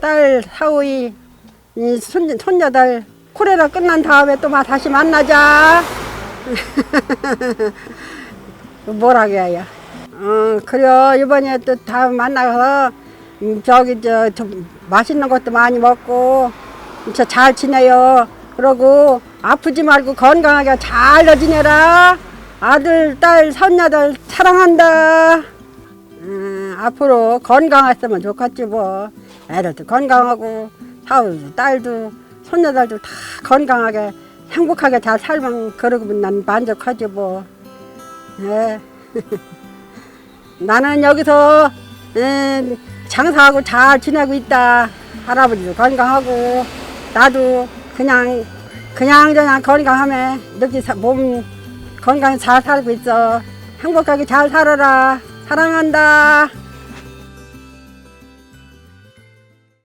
딸 사위 이 손, 손녀들 코레라 끝난 다음에 또 마- 다시 만나자. 뭐라고 해야? 어 그래요 이번에 또다 만나서 음, 저기 저, 좀 맛있는 것도 많이 먹고 저 잘 지내요. 그러고 아프지 말고 건강하게 잘 지내라. 아들, 딸, 손녀들 사랑한다. 음, 앞으로 건강했으면 좋겠지 뭐. 애들도 건강하고 사위도 딸도 손녀들도 다 건강하게 행복하게 잘 살면 그러고 난 만족하지 뭐. 예. 나는 여기서 음, 장사하고 잘 지내고 있다. 할아버지도 건강하고 나도 그냥 그냥 그냥 건강하면 이렇게 사- 몸 건강 잘 살고 있어. 행복하게 잘 살아라. 사랑한다.